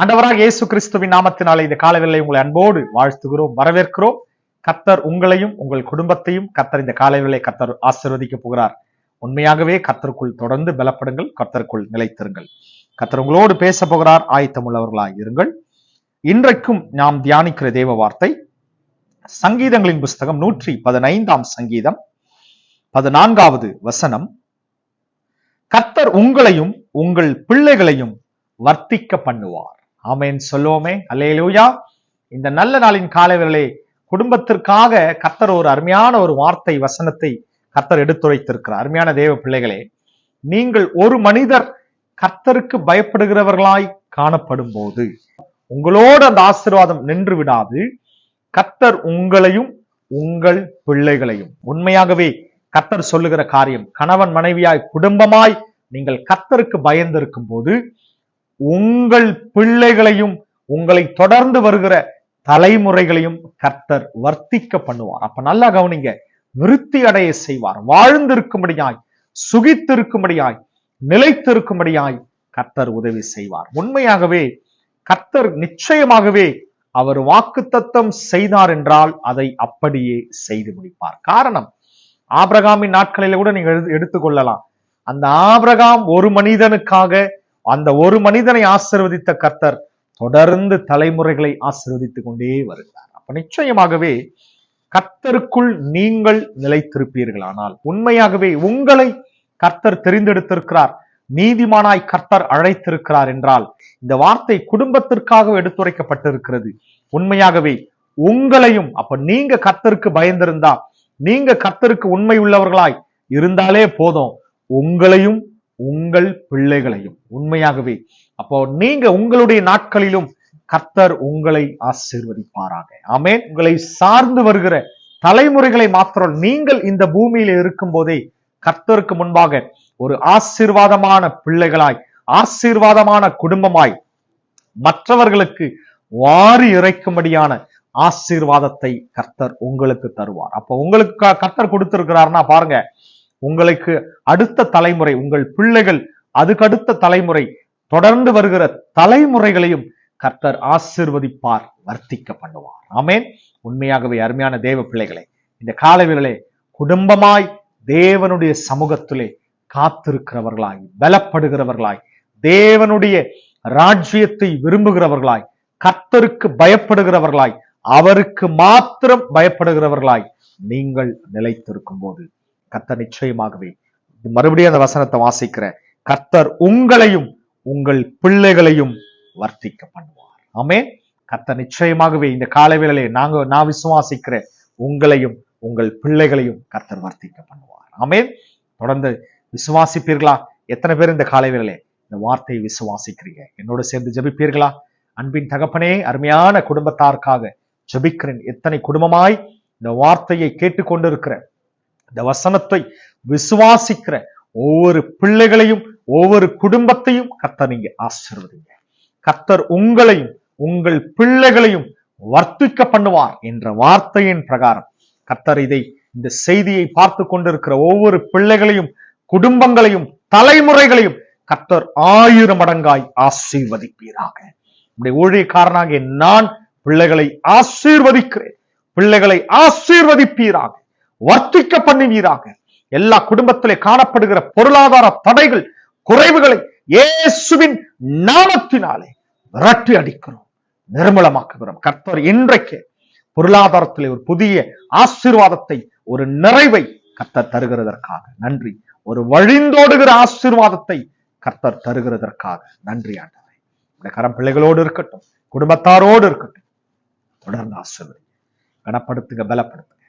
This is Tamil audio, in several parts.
ஆண்டவராக இயேசு கிறிஸ்துவின் நாமத்தினாலே இந்த காலவேளை உங்களை அன்போடு வாழ்த்துகிறோம் வரவேற்கிறோம். கத்தர் உங்களையும் உங்கள் குடும்பத்தையும் கத்தர் இந்த காலவேளை கத்தர் ஆசிர்வதிக்க போகிறார். உண்மையாகவே கத்தருக்குள் தொடர்ந்து பலப்படுங்கள் கத்தருக்குள் நிலைத்திருங்கள். கத்தர் உங்களோடு பேச போகிறார் ஆயத்தமுள்ளவர்களாய் இருங்கள். இன்றைக்கும் நாம் தியானிக்கிற தேவ வார்த்தை சங்கீதங்களின் புஸ்தகம் நூற்றி பதினைந்தாம் சங்கீதம் பதினான்காவது வசனம். கத்தர் உங்களையும் உங்கள் பிள்ளைகளையும் வர்த்திக்க பண்ணுவார். ஆமேன். சொல்லுவோமே. அல்லேலூயா. இந்த நல்ல நாளின் காலைவர்களே குடும்பத்திற்காக கத்தர் ஒரு அருமையான ஒரு வார்த்தை வசனத்தை கத்தர் எடுத்துரைத்திருக்கிறார். அருமையான தேவ பிள்ளைகளே நீங்கள் ஒரு மனிதர் கர்த்தருக்கு பயப்படுகிறவர்களாய் காணப்படும் போது உங்களோடு அந்த ஆசீர்வாதம் நின்று விடாது. கத்தர் உங்களையும் உங்கள் பிள்ளைகளையும். உண்மையாகவே கத்தர் சொல்லுகிற காரியம் கணவன் மனைவியாய் குடும்பமாய் நீங்கள் கத்தருக்கு பயந்திருக்கும் போது உங்கள் பிள்ளைகளையும் உங்களை தொடர்ந்து வருகிற தலைமுறைகளையும் கர்த்தர் வர்த்திக்க பண்ணுவார். அப்ப நல்லா கவனிங்க. விருத்தி அடைய செய்வார். வாழ்ந்திருக்கும்படியாய் சுகித்திருக்கும்படியாய் நிலைத்திருக்கும்படியாய் கர்த்தர் உதவி செய்வார். உண்மையாகவே கர்த்தர் நிச்சயமாகவே அவர் வாக்குத்தத்தம் செய்தார் என்றால் அதை அப்படியே செய்து முடிப்பார். காரணம் ஆபிரகாமின் நாட்களில கூட நீங்க எடுத்துக்கொள்ளலாம். அந்த ஆபிரகாம் ஒரு மனிதனுக்காக அந்த ஒரு மனிதனை ஆசிர்வதித்த கர்த்தர் தொடர்ந்து தலைமுறைகளை ஆசிர்வதித்துக் கொண்டே வருகிறார். அப்ப நிச்சயமாகவே கர்த்தருக்குள் நீங்கள் நிலைத்திருப்பீர்களானால் உண்மையாகவே உங்களை கர்த்தர் தெரிந்தெடுத்திருக்கிறார் நீதிமானாய் கர்த்தர் அழைத்திருக்கிறார் என்றால் இந்த வார்த்தை குடும்பத்திற்காக எடுத்துரைக்கப்பட்டிருக்கிறது. உண்மையாகவே உங்களையும் அப்ப நீங்க கர்த்தருக்கு பயந்திருந்தா நீங்க கர்த்தருக்கு உண்மை உள்ளவர்களாய் இருந்தாலே போதும். உங்களையும் உங்கள் பிள்ளைகளையும். உண்மையாகவே அப்போ நீங்க உங்களுடைய நாட்களிலும் கர்த்தர் உங்களை ஆசீர்வதிப்பாராக. ஆமென். உங்களை சார்ந்து வருகிற தலைமுறைகளை மாத்திரம் நீங்கள் இந்த பூமியில இருக்கும் போதே கர்த்தருக்கு முன்பாக ஒரு ஆசீர்வாதமான பிள்ளைகளாய் ஆசீர்வாதமான குடும்பமாய் மற்றவர்களுக்கு வாரி இறைக்கும்படியான ஆசீர்வாதத்தை கர்த்தர் உங்களுக்கு தருவார். அப்ப உங்களுக்கு கர்த்தர் கொடுத்திருக்கிறார்னா பாருங்க உங்களுக்கு அடுத்த தலைமுறை உங்கள் பிள்ளைகள் அதுக்கடுத்த தலைமுறை தொடர்ந்து வருகிற தலைமுறைகளையும் கர்த்தர் ஆசீர்வதிப்பார் வர்த்திக்க பண்ணுவார். ஆமேன். உண்மையாகவே அருமையான தேவ பிள்ளைகளே இந்த காலவேளை குடும்பமாய் தேவனுடைய சமூகத்திலே காத்திருக்கிறவர்களாய் பலப்படுகிறவர்களாய் தேவனுடைய ராஜ்யத்தை விரும்புகிறவர்களாய் கர்த்தருக்கு பயப்படுகிறவர்களாய் அவருக்கு மாத்திரம் பயப்படுகிறவர்களாய் நீங்கள் நிலைத்திருக்கும் போது கர்த்தர் நிச்சயமாகவே. மறுபடியும் அந்த வசனத்தை வாசிக்கிற கர்த்தர் உங்களையும் உங்கள் பிள்ளைகளையும் வர்த்திக்க பண்ணுவார். ஆமே கர்த்தர் நிச்சயமாகவே இந்த காலவேளையிலே நாங்க நான் விசுவாசிக்கிற உங்களையும் உங்கள் பிள்ளைகளையும் கர்த்தர் வர்த்திக்க பண்ணுவார். ஆமே தொடர்ந்து விசுவாசிப்பீர்களா? எத்தனை பேர் இந்த காலைவேளையிலே இந்த வார்த்தையை விசுவாசிக்கிறீங்க? என்னோட சேர்ந்து ஜெபிப்பீர்களா? அன்பின் தகப்பனே அருமையான குடும்பத்தாருக்காக ஜெபிக்கிறேன். எத்தனை குடும்பமாய் இந்த வார்த்தையை கேட்டுக்கொண்டிருக்கிறேன். இந்த வசனத்தை விசுவாசிக்கிற ஒவ்வொரு பிள்ளைகளையும் ஒவ்வொரு குடும்பத்தையும் கர்த்தர் நீங்க ஆசீர்வதிங்க. கர்த்தர் உங்களையும் உங்கள் பிள்ளைகளையும் வர்த்திக்க பண்ணுவார் என்ற வார்த்தையின் பிரகாரம் கர்த்தர் இதை இந்த செய்தியை பார்த்து கொண்டிருக்கிற ஒவ்வொரு பிள்ளைகளையும் குடும்பங்களையும் தலைமுறைகளையும் கர்த்தர் ஆயிரம் மடங்காய் ஆசீர்வதிப்பீராக. நம்முடைய ஊழியக்காரனாகிய நான் பிள்ளைகளை ஆசீர்வதிக்கிறேன். பிள்ளைகளை ஆசீர்வதிப்பீராக. வர்த்திக்க பண்ணுவீராக எல்லா குடும்பத்திலே காணப்படுகிற பொருளாதார தடைகள் குறைவுகளை இயேசுவின் நாமத்தினாலே விரட்டி அடிக்கிறோம். நிர்மலமாக்குகிறோம். கர்த்தர் இன்றைக்கு பொருளாதாரத்திலே ஒரு புதிய ஆசீர்வாதத்தை ஒரு நிறைவை கர்த்தர் தருகிறதற்காக. நன்றி. ஒரு வழிந்தோடுகிற ஆசீர்வாதத்தை கர்த்தர் தருகிறதற்காக. நன்றி ஆண்டவரே. இந்த கரம் பிள்ளைகளோடு இருக்கட்டும் குடும்பத்தாரோடு இருக்கட்டும் தொடர்ந்து ஆசீர்வதி. கனப்படுத்துங்க பலப்படுத்துங்க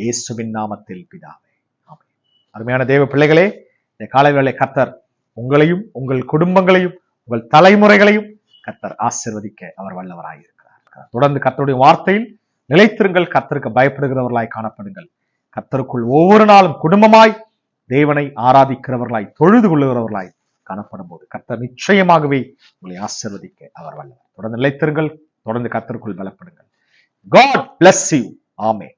இயேசுவின் நாமத்தில் பிதாவே. அருமையான தேவ பிள்ளைகளே இந்த காலவேளை கத்தர் உங்களையும் உங்கள் குடும்பங்களையும் உங்கள் தலைமுறைகளையும் கத்தர் ஆசிர்வதிக்க அவர் வல்லவராயிருக்கிறார். தொடர்ந்து கத்தருடைய வார்த்தையில் நிலைத்திருங்கள். கத்தருக்கு பயப்படுகிறவர்களாய் காணப்படுங்கள். கத்தருக்குள் ஒவ்வொரு நாளும் குடும்பமாய் தேவனை ஆராதிக்கிறவர்களாய் தொழுது கொள்ளுகிறவர்களாய் காணப்படும் போது கத்தர் நிச்சயமாகவே உங்களை ஆசிர்வதிக்க அவர் வல்லவர். தொடர்ந்து நிலைத்திருங்கள். தொடர்ந்து கத்தருக்குள் பலப்படுங்கள். காட் பிளஸ் யூ ஆமே